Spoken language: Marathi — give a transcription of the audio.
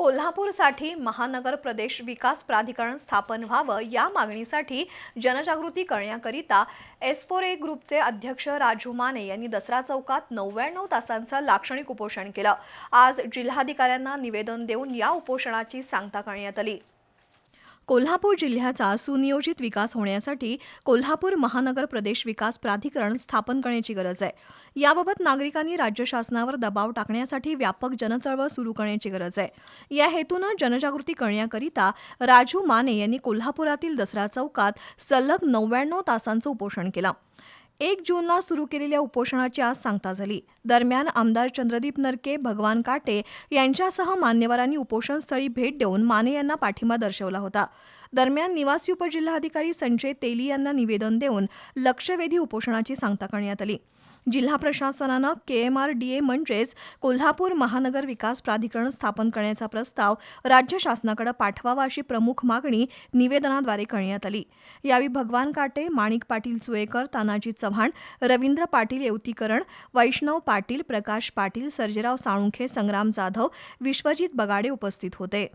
कोल्हापूरसाठी महानगर प्रदेश विकास प्राधिकरण स्थापन व्हावं या मागणीसाठी जनजागृती करण्याकरिता एस्पोरे ग्रुपचे अध्यक्ष राजू माने यांनी दसरा चौकात नव्याण्णव तासांचं लाक्षणिक उपोषण केलं. आज जिल्हाधिकाऱ्यांना निवेदन देऊन या उपोषणाची सांगता करण्यात आली. कोल्हापूर जिल्ह्याचा सुनियोजित विकास होण्यासाठी कोल्हापूर महानगर प्रदेश विकास प्राधिकरण स्थापन करण्याची गरज आहे. याबाबत नागरिकांनी राज्य शासनावर दबाव टाकण्यासाठी व्यापक जनचळवळ सुरू करण्याची गरज आहे. या हेतूनं जनजागृती करण्याकरिता राजू माने यांनी कोल्हापुरातील दसरा चौकात सलग नव्याण्णव तासांचं उपोषण केलं. एक जूनला सुरू केलेल्या उपोषणाची आज सांगता झाली. दरम्यान आमदार चंद्रदीप नरके भगवान काटे यांच्यासह मान्यवरांनी उपोषणस्थळी भेट देऊन माने यांना पाठिंबा दर्शवला होता. दरम्यान निवासी उपजिल्हाधिकारी संजय तेली यांना निवेदन देऊन लक्षवेधी उपोषणाची सांगता करण्यात आली. जिल्हा प्रशासनानं K M R D A म्हणजेच कोल्हापूर महानगर विकास प्राधिकरण स्थापन करण्याचा प्रस्ताव राज्य शासनाकडे पाठवावा अशी प्रमुख मागणी निवेदनाद्वारे करण्यात आली. यावेळी भगवान काटे माणिक पाटील चुएकर तानाजी चव्हाण रवींद्र पाटील येवतीकरण वैष्णव पाटील प्रकाश पाटील सर्जेराव साळुंखे संग्राम जाधव विश्वजित बगाडे उपस्थित होते.